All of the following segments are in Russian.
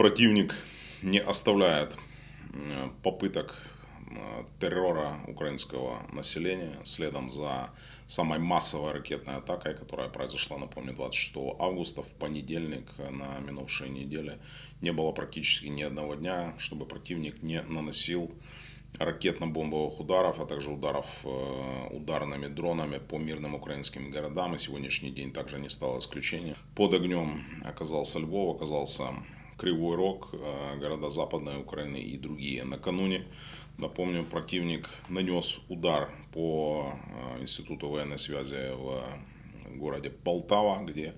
Противник не оставляет э, попыток э, террора украинского населения следом за самой массовой ракетной атакой, которая произошла, напомню, 26 августа в понедельник на минувшей неделе. Не было практически ни одного дня, чтобы противник не наносил ракетно-бомбовых ударов, а также ударов э, ударными дронами по мирным украинским городам. И сегодняшний день также не стал исключением. Под огнем оказался Львов, оказался Кривой Рог, э, города Западной Украины и другие. Накануне, напомню, противник нанес удар по э, Институту военной связи в городе Полтава, где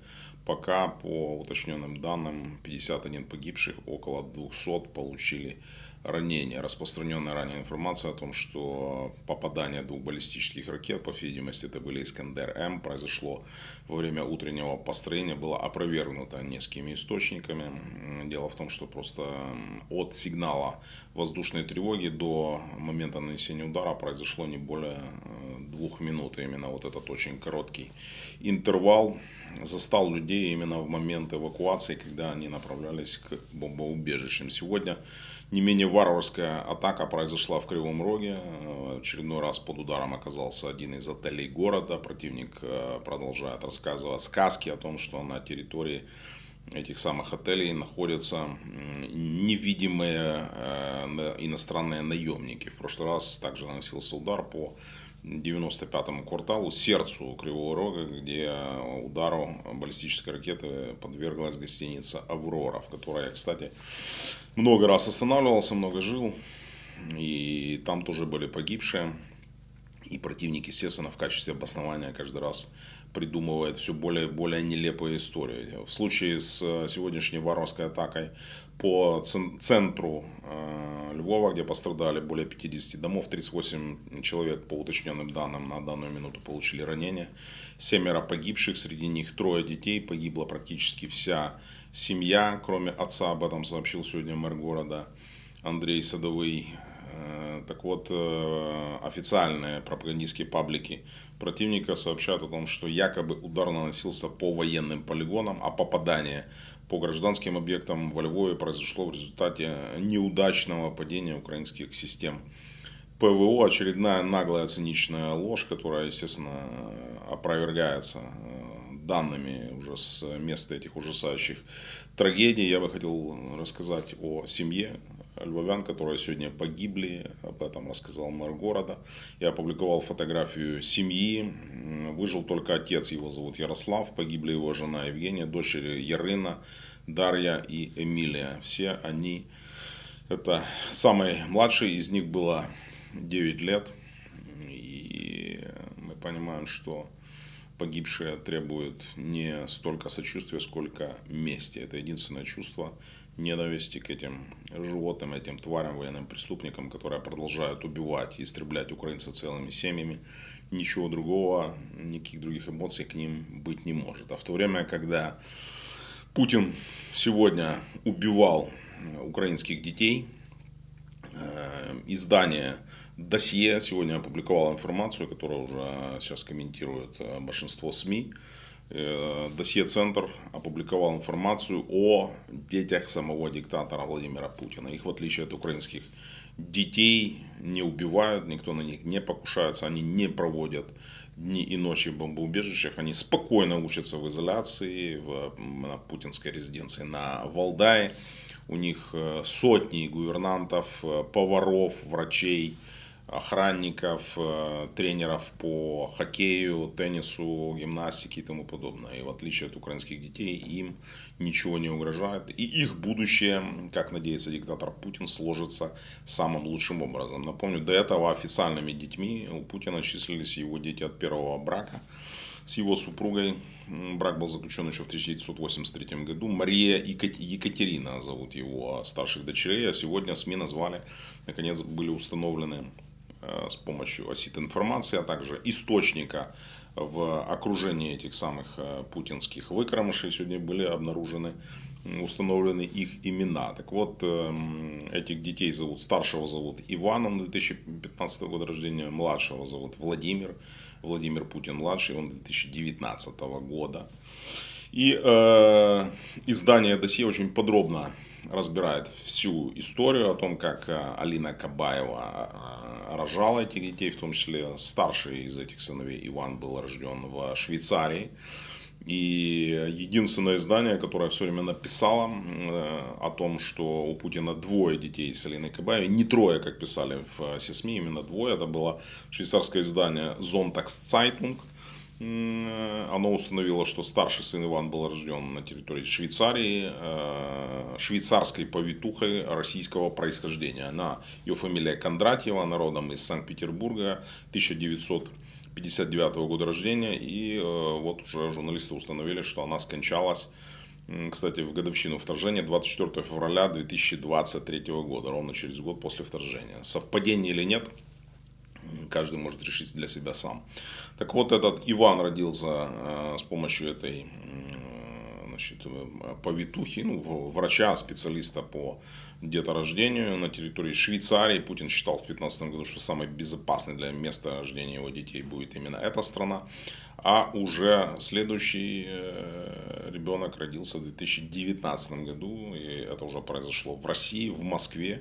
пока по уточненным данным 51 погибших, около 200 получили ранения. Распространенная ранее информация о том, что попадание двух баллистических ракет, по всей видимости, это были Искандер-М, произошло во время утреннего построения, было опровергнуто несколькими источниками. Дело в том, что просто от сигнала воздушной тревоги до момента нанесения удара произошло не более э, двух минут. И именно вот этот очень короткий интервал застал людей именно в момент эвакуации, когда они направлялись к бомбоубежищам. Сегодня не менее варварская атака произошла в Кривом Роге. В очередной раз под ударом оказался один из отелей города. Противник э, продолжает рассказывать сказки о том, что на территории этих самых отелей находятся невидимые э, иностранные наемники. В прошлый раз также наносился удар по 95-му кварталу, сердцу Кривого Рога, где удару баллистической ракеты подверглась гостиница «Аврора», в которой я, кстати, много раз останавливался, много жил. И там тоже были погибшие. И противник, естественно, в качестве обоснования каждый раз придумывает все более и более нелепые истории. В случае с сегодняшней варварской атакой по центру э, Львова, где пострадали более 50 домов, 38 человек по уточненным данным на данную минуту получили ранения, семеро погибших, среди них трое детей, погибла практически вся семья, кроме отца, об этом сообщил сегодня мэр города Андрей Садовый. Э, так вот, э, официальные пропагандистские паблики противника сообщают о том, что якобы удар наносился по военным полигонам, а попадание по гражданским объектам во Львове произошло в результате неудачного падения украинских систем ПВО. Очередная наглая циничная ложь, которая, естественно, опровергается э, данными уже с места этих ужасающих трагедий. Я бы хотел рассказать о семье львовян, которые сегодня погибли. Об этом рассказал мэр города. Я опубликовал фотографию семьи. Выжил только отец, его зовут Ярослав. Погибли его жена Евгения, дочери Ярына, Дарья и Эмилия. Все они, это самый младший из них было 9 лет. И мы понимаем, что погибшие требуют не столько сочувствия, сколько мести. Это единственное чувство ненависти к этим животным, этим тварям, военным преступникам, которые продолжают убивать и истреблять украинцев целыми семьями. Ничего другого, никаких других эмоций к ним быть не может. А в то время, когда Путин сегодня убивал украинских детей, э, издание Досье сегодня опубликовало информацию, которую уже сейчас комментирует э, большинство СМИ. Э, Досье-центр опубликовал информацию о детях самого диктатора Владимира Путина. Их, в отличие от украинских детей, не убивают, никто на них не покушается, они не проводят дни и ночи в бомбоубежищах, они спокойно учатся в изоляции, в, на путинской резиденции на Валдае. У них э, сотни гувернантов, поваров, врачей, охранников, э, тренеров по хоккею, теннису, гимнастике и тому подобное. И в отличие от украинских детей, им ничего не угрожает. И их будущее, как надеется диктатор Путин, сложится самым лучшим образом. Напомню, до этого официальными детьми у Путина числились его дети от первого брака с его супругой. Брак был заключен еще в 1983 году. Мария Екатерина зовут его старших дочерей. А сегодня СМИ назвали, наконец были установлены с помощью осит информации, а также источника в окружении этих самых э, путинских выкромышей сегодня были обнаружены, установлены их имена. Так вот, эм, этих детей зовут, старшего зовут Иван, он 2015 года рождения, младшего зовут Владимир, Владимир Путин младший, он 2019 года. И э, издание досье очень подробно разбирает всю историю о том, как Алина Кабаева рожала этих детей, в том числе старший из этих сыновей Иван был рожден в Швейцарии. И единственное издание, которое все время написало о том, что у Путина двое детей с Алиной Кабаевой, не трое, как писали в СИСМИ, именно двое, это было швейцарское издание Zontags оно установило, что старший сын Иван был рожден на территории Швейцарии, э, швейцарской повитухой российского происхождения. Она, ее фамилия Кондратьева, народом из Санкт-Петербурга, 1959 года рождения. И э, вот уже журналисты установили, что она скончалась кстати, в годовщину вторжения 24 февраля 2023 года, ровно через год после вторжения. Совпадение или нет, каждый может решить для себя сам. Так вот, этот Иван родился э, с помощью этой значит, повитухи, ну, врача, специалиста по деторождению на территории Швейцарии. Путин считал в 2015 году, что самой безопасной для места рождения его детей будет именно эта страна. А уже следующий э, ребенок родился в 2019 году, и это уже произошло в России, в Москве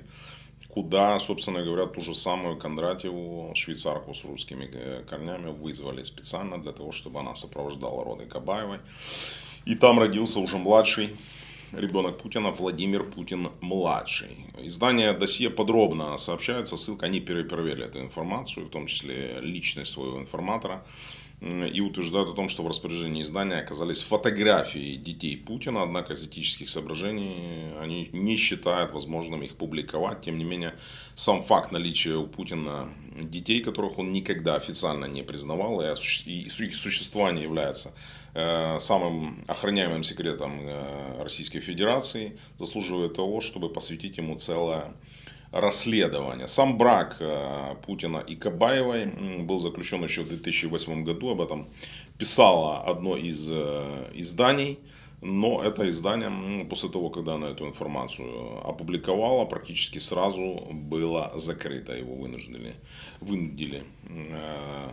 куда, собственно говоря, ту же самую Кондратьеву, швейцарку с русскими э, корнями, вызвали специально для того, чтобы она сопровождала роды Кабаевой. И там родился уже младший ребенок Путина Владимир Путин-младший. Издание «Досье» подробно сообщается, ссылка, они перепроверили эту информацию, в том числе личность своего информатора и утверждают о том, что в распоряжении издания оказались фотографии детей Путина, однако из этических соображений они не считают возможным их публиковать. Тем не менее, сам факт наличия у Путина детей, которых он никогда официально не признавал, и их существование является э, самым охраняемым секретом э, Российской Федерации, заслуживает того, чтобы посвятить ему целое расследования. Сам брак э, Путина и Кабаевой был заключен еще в 2008 году. Об этом писало одно из э, изданий. Но это издание, после того, когда оно эту информацию опубликовало, практически сразу было закрыто. Его вынудили, вынудили э,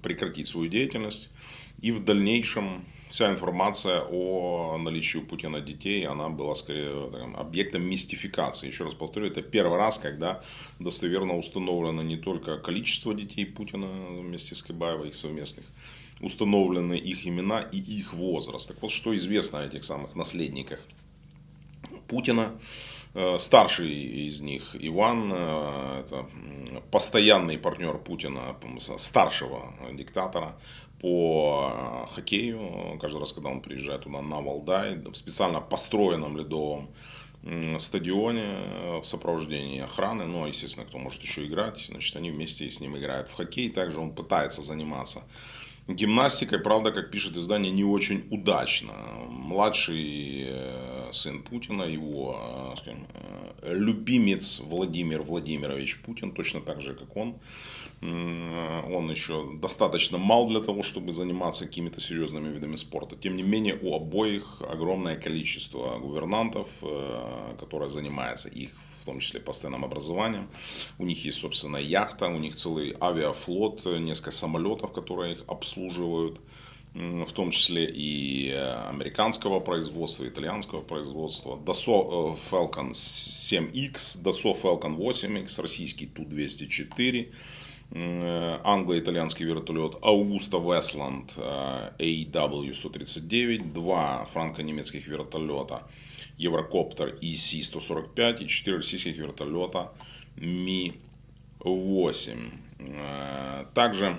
прекратить свою деятельность. И в дальнейшем вся информация о наличии у Путина детей, она была скорее так, объектом мистификации. Еще раз повторю, это первый раз, когда достоверно установлено не только количество детей Путина вместе с Кабаевой, их совместных, установлены их имена и их возраст. Так вот, что известно о этих самых наследниках Путина. Э, старший из них Иван, э, это постоянный партнер Путина, старшего диктатора по э, хоккею. Каждый раз, когда он приезжает туда на Валдай, в специально построенном ледовом стадионе в сопровождении охраны, ну, а, естественно, кто может еще играть, значит, они вместе с ним играют в хоккей, также он пытается заниматься гимнастикой, правда, как пишет издание, не очень удачно. Младший э, сын Путина, его э, скажем, э, любимец Владимир Владимирович Путин, точно так же, как он, он еще достаточно мал для того, чтобы заниматься какими-то серьезными видами спорта. Тем не менее, у обоих огромное количество гувернантов, которые занимаются их том числе постоянным образованием. У них есть собственная яхта, у них целый авиафлот, несколько самолетов, которые их обслуживают в том числе и э, американского производства, итальянского производства, Dassault э, Falcon 7X, Dassault Falcon 8X, российский Ту-204, э, англо-итальянский вертолет Augusta Westland AW-139, два франко-немецких вертолета Еврокоптер ИС-145 и 4 российских вертолета Ми-8. Э, также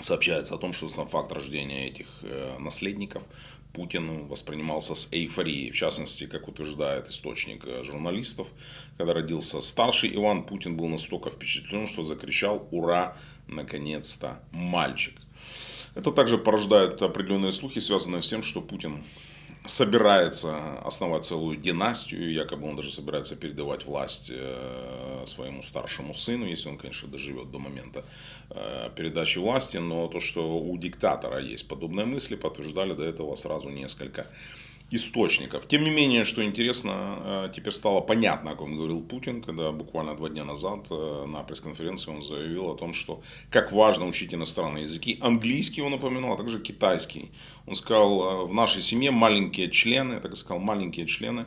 сообщается о том, что сам факт рождения этих э, наследников Путин воспринимался с эйфорией. В частности, как утверждает источник э, журналистов, когда родился старший Иван, Путин был настолько впечатлен, что закричал «Ура! Наконец-то мальчик!». Это также порождает определенные слухи, связанные с тем, что Путин собирается основать целую династию, якобы он даже собирается передавать власть э, своему старшему сыну, если он, конечно, доживет до момента э, передачи власти, но то, что у диктатора есть подобные мысли, подтверждали до этого сразу несколько источников. Тем не менее, что интересно, э, теперь стало понятно, о ком говорил Путин, когда буквально два дня назад э, на пресс-конференции он заявил о том, что как важно учить иностранные языки. Английский он упомянул, а также китайский. Он сказал, э, в нашей семье маленькие члены, так сказал, маленькие члены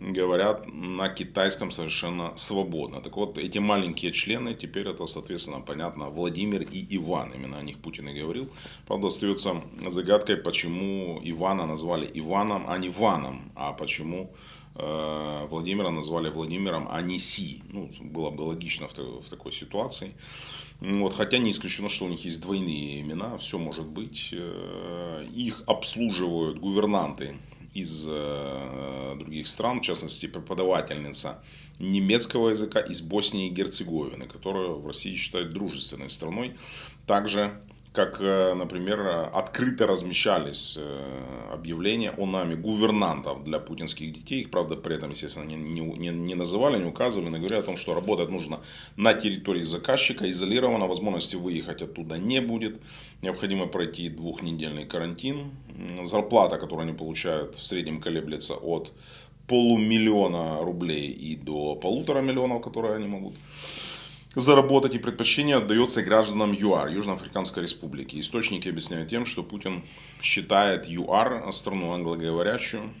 говорят на китайском совершенно свободно. Так вот, эти маленькие члены, теперь это, соответственно, понятно, Владимир и Иван. Именно о них Путин и говорил. Правда, остается загадкой, почему Ивана назвали Иваном, а не Ваном. А почему э, Владимира назвали Владимиром, а не Си. Ну, было бы логично в, в такой ситуации. Вот, хотя не исключено, что у них есть двойные имена, все может быть. Э, их обслуживают гувернанты из э, других стран, в частности, преподавательница немецкого языка из Боснии и Герцеговины, которую в России считают дружественной страной. Также как, э, например, открыто размещались э, объявления о нами гувернантов для путинских детей. Их, правда, при этом, естественно, не, не, не называли, не указывали, но говорили о том, что работать нужно на территории заказчика, изолировано, возможности выехать оттуда не будет. Необходимо пройти двухнедельный карантин. Зарплата, которую они получают, в среднем колеблется от полумиллиона рублей и до полутора миллионов, которые они могут заработать и предпочтение отдается гражданам ЮАР, Южноафриканской Республики. Источники объясняют тем, что Путин считает ЮАР страну англоговорящую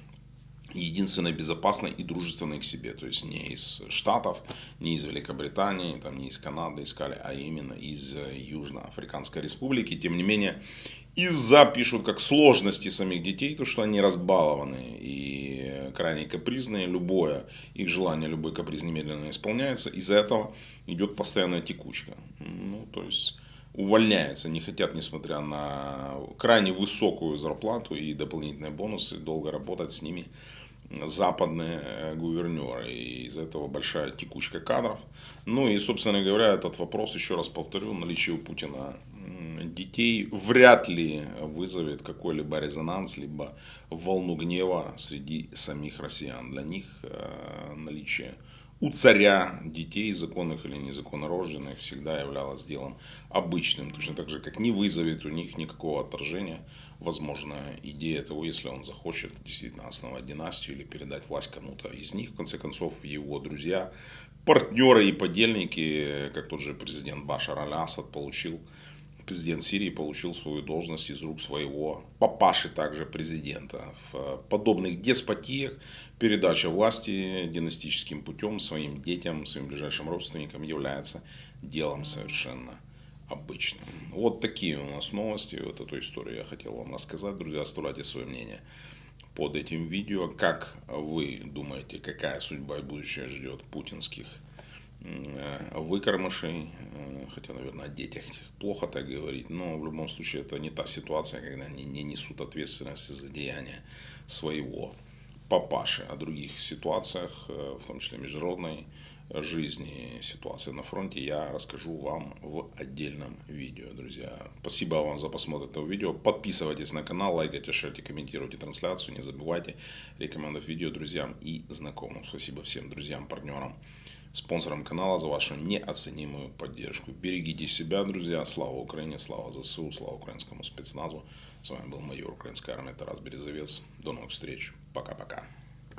единственной безопасной и дружественной к себе. То есть не из Штатов, не из Великобритании, там, не из Канады искали, а именно из Южноафриканской Республики. Тем не менее, из-за, пишут, как сложности самих детей, то, что они разбалованы и крайне капризные, любое их желание, любой каприз немедленно исполняется, из-за этого идет постоянная текучка. Ну, то есть увольняются, не хотят, несмотря на крайне высокую зарплату и дополнительные бонусы, долго работать с ними западные э, гувернеры. И из-за этого большая текучка кадров. Ну и, собственно говоря, этот вопрос, еще раз повторю, наличие у Путина детей вряд ли вызовет какой-либо резонанс, либо волну гнева среди самих россиян. Для них э, наличие у царя детей, законных или незаконно рожденных, всегда являлось делом обычным. Точно так же, как не вызовет у них никакого отторжения возможная идея того, если он захочет действительно основать династию или передать власть кому-то из них. В конце концов, его друзья, партнеры и подельники, как тот же президент Башар Аль-Асад, получил президент Сирии получил свою должность из рук своего папаши также президента. В подобных деспотиях передача власти династическим путем своим детям, своим ближайшим родственникам является делом совершенно обычным. Вот такие у нас новости. Вот эту историю я хотел вам рассказать. Друзья, оставляйте свое мнение под этим видео. Как вы думаете, какая судьба и будущее ждет путинских Э, выкормышей, э, хотя, наверное, о детях плохо так говорить, но в любом случае это не та ситуация, когда они не несут ответственности за деяния своего папаши. О других ситуациях, э, в том числе международной жизни, ситуации на фронте, я расскажу вам в отдельном видео, друзья. Спасибо вам за просмотр этого видео. Подписывайтесь на канал, лайкайте, шерьте, комментируйте трансляцию. Не забывайте рекомендовать видео друзьям и знакомым. Спасибо всем друзьям, партнерам спонсорам канала за вашу неоценимую поддержку. Берегите себя, друзья. Слава Украине, слава ЗСУ, слава украинскому спецназу. С вами был майор Украинской армии Тарас Березовец. До новых встреч. Пока-пока.